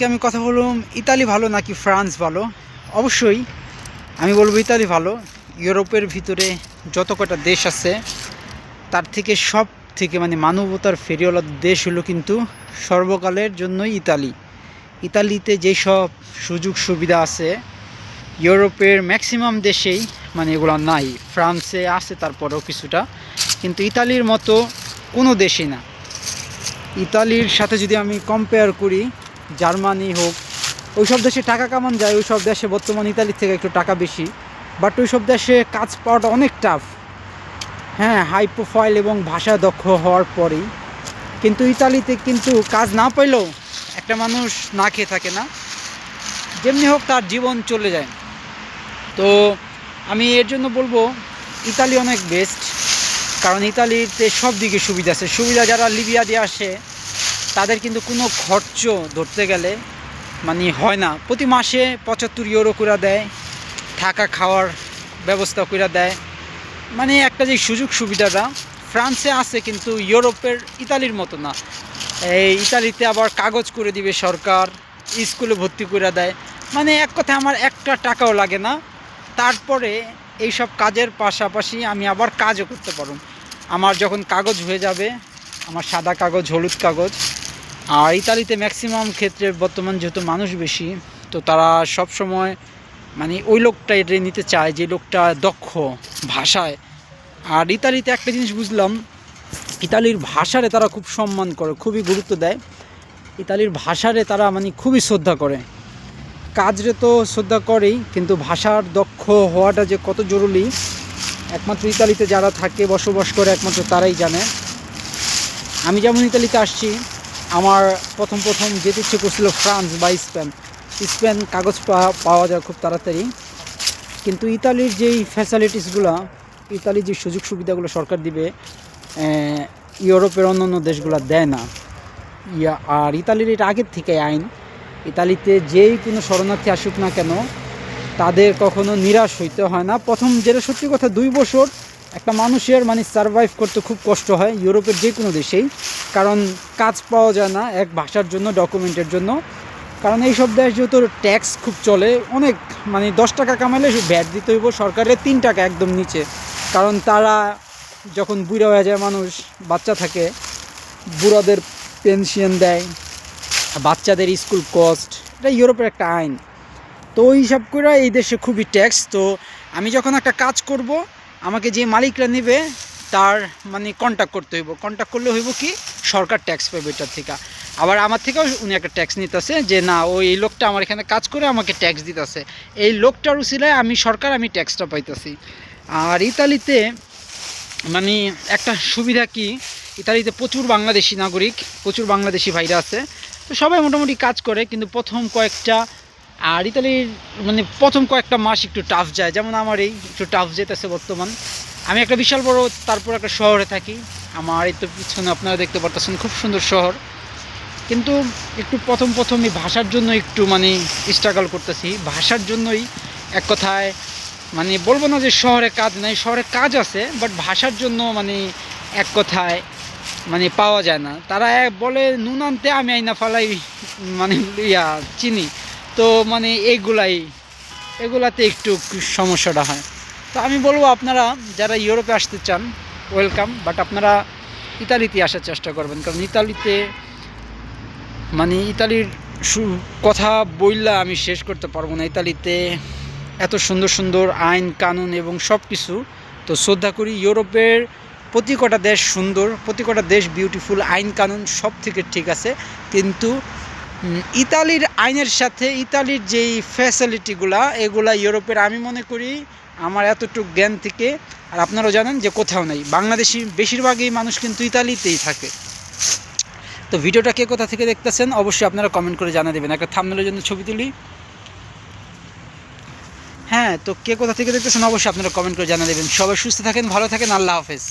আজকে আমি কথা বললাম ইতালি ভালো নাকি ফ্রান্স ভালো? অবশ্যই আমি বলব ইতালি ভালো। ইউরোপের ভিতরে যত কটা দেশ আছে, তার থেকে সব থেকে মানে মানবতার ফেরিওয়ালা দেশ হলো কিন্তু সর্বকালের জন্যই ইতালি। ইতালিতে যেসব সুযোগ সুবিধা আছে, ইউরোপের ম্যাক্সিমাম দেশেই মানে এগুলো নাই। ফ্রান্সে আছে, তারপরেও কিছুটা। কিন্তু ইতালির মতো কোনো দেশই না। ইতালির সাথে যদি আমি কম্পেয়ার করি জার্মানি হোক, ওইসব দেশে টাকা কামান যায়, ওইসব দেশে বর্তমান ইতালির থেকে একটু টাকা বেশি। বাট ওইসব দেশে কাজ পাওয়াটা অনেক টাফ হ্যাঁ হাই প্রোফাইল এবং ভাষা দক্ষ হওয়ার পরেই। কিন্তু ইতালিতে কিন্তু কাজ না পেলেও একটা মানুষ না খেয়ে থাকে না। যেমনি হোক তার জীবন চলে যায়। তো আমি এর জন্য বলব, ইতালি অনেক বেস্ট কারণ ইতালিতে সব দিকে সুবিধা আছে। সুবিধা যারা লিবিয়া দিয়ে আসে তাদের কিন্তু কোনো খরচ ধরতে গেলে মানে হয় না। প্রতি মাসে পঁচাত্তর ইউরো করে দেয়, থাকা খাওয়ার ব্যবস্থা করে দেয়। মানে একটা যে সুযোগ সুবিধাটা ফ্রান্সে আছে কিন্তু ইউরোপের ইতালির মতো না। এই ইতালিতে আবার কাগজ করে দিবে সরকার, স্কুলে ভর্তি করে দেয়। মানে এক কথা আমার একটা টাকাও লাগে না। তারপরে এইসব কাজের পাশাপাশি আমি আবার কাজও করতে পারব। আমার যখন কাগজ হয়ে যাবে, আমার সাদা কাগজ, হলুদ কাগজ আর ইতালিতে ম্যাক্সিমাম ক্ষেত্রে বর্তমান যেহেতু মানুষ বেশি, তো তারা সব সময় মানে ওই লোকটা এটা নিতে চায় যে লোকটা দক্ষ ভাষায়। আর ইতালিতে একটা জিনিস বুঝলাম, ইতালির ভাষারে তারা খুব সম্মান করে, খুবই গুরুত্ব দেয়। ইতালির ভাষারে তারা মানে খুবই শ্রদ্ধা করে। কাজরে তো শ্রদ্ধা করেই, কিন্তু ভাষার দক্ষ হওয়াটা যে কত জরুরি, একমাত্র ইতালিতে যারা থাকে, বসবাস করে, একমাত্র তারাই জানে। আমি যেমন ইতালিতে আসছি আমার প্রথম প্রথম যেতে ইচ্ছে করছিল ফ্রান্স বা স্পেন। স্পেন কাগজ পাওয়া যায় খুব তাড়াতাড়ি। কিন্তু ইতালির যেই ফ্যাসিলিটিসগুলো ইতালির যে সুযোগ সুবিধাগুলো সরকার দিবে ইউরোপের অন্যান্য দেশগুলো দেয় না। ইয়া, আর ইতালির এটা আগের থেকে আইন। ইতালিতে যেই কোনো শরণার্থী আসুক না কেন, তাদের কখনো নিরাশ হইতে হয় না। প্রথম যেটা সত্যি কথা, দুই বছর একটা মানুষের মানে সারভাইভ করতে খুব কষ্ট হয় ইউরোপের যে কোনো দেশেই। কারণ কাজ পাওয়া যায় না এক ভাষার জন্য ডকুমেন্টের জন্য। কারণ এইসব দেশ যেহেতু ট্যাক্স খুব চলে, অনেক মানে দশ টাকা কামাইলে ভ্যাট দিতে হইব, সরকারের তিন টাকা একদম নিচে। কারণ তারা যখন বুড়া হয়ে যায় মানুষ, বাচ্চা থাকে, বুড়াদের পেনশন দেয়, বাচ্চাদের স্কুল কস্ট এটা ইউরোপের একটা আইন। তো ওই হিসাব করে এই দেশে খুবই ট্যাক্স তো আমি যখন একটা কাজ করব আমাকে যে মালিকরা নেবে, তার মানে কন্ট্যাক্ট করতে হইব। কন্ট্যাক্ট করলে হইব কি? সরকার ট্যাক্স পাবে এটার থেকে। আবার আমার থেকেও উনি একটা ট্যাক্স নিতেছে যে, না ওই এই লোকটা আমার এখানে কাজ করে আমাকে ট্যাক্স দিতেছে। এই লোকটার উচিলায় আমি সরকার আমি ট্যাক্সটা পাইতেছি। আর ইতালিতে মানে একটা সুবিধা কি? ইতালিতে প্রচুর বাংলাদেশি নাগরিক, প্রচুর বাংলাদেশি ভাইরা আছে। তো সবাই মোটামুটি কাজ করে, কিন্তু প্রথম কয়েকটা আর ইতালির মানে প্রথম কয়েকটা মাস একটু টাফ যায়, যেমন আমার এই একটু টাফ যেতেছে বর্তমান। আমি একটা বিশাল বড়, তারপর একটা শহরে থাকি। আমার এই তো পিছনে আপনারা দেখতে পারতেছেন, খুব সুন্দর শহর। কিন্তু একটু প্রথম প্রথম এই ভাষার জন্য একটু মানে স্ট্রাগল করতেছি। ভাষার জন্যই এক কথায় মানে বলব না যে শহরে কাজ নাই, শহরে কাজ আছে বাট ভাষার জন্য মানে এক কথায় মানে পাওয়া যায় না। তারা বলে, নুন আনতে আমি আইনা ফালাই মানে ইয়া চিনি। তো মানে এইগুলাই এগুলাতে একটু সমস্যাটা হয়। তো আমি বলব আপনারা যারা ইউরোপে আসতে চান, ওয়েলকাম, বাট আপনারা ইতালিতে আসার চেষ্টা করবেন, কারণ ইতালিতে মানে ইতালির কথা বললে আমি শেষ করতে পারব না। ইতালিতে এত সুন্দর সুন্দর আইন, কানুন এবং সব কিছু তো শ্রদ্ধা করি ইউরোপের প্রতি কটা দেশ সুন্দর প্রতি কটা দেশ বিউটিফুল আইন, কানুন সব থেকে ঠিক আছে। কিন্তু ইতালির আইনের সাথে ইতালির যেই ফ্যাসিলিটিগুলা এগুলা ইউরোপের, আমি মনে করি আমার এতটুকু জ্ঞান থেকে, আর আপনারাও জানেন যে কোথাও নেই। বাংলাদেশি বেশিরভাগই মানুষ কিন্তু ইতালিতেই থাকে। তো ভিডিওটা কে কোথা থেকে দেখতেছেন, অবশ্যই আপনারা কমেন্ট করে জানা দেবেন। একটা থামনেলের জন্য ছবি তুলি। হ্যাঁ তো কে কোথা থেকে দেখতেছেন, অবশ্যই আপনারা কমেন্ট করে জানা দেবেন। সবাই সুস্থ থাকেন, ভালো থাকেন, আল্লাহ হাফেজ।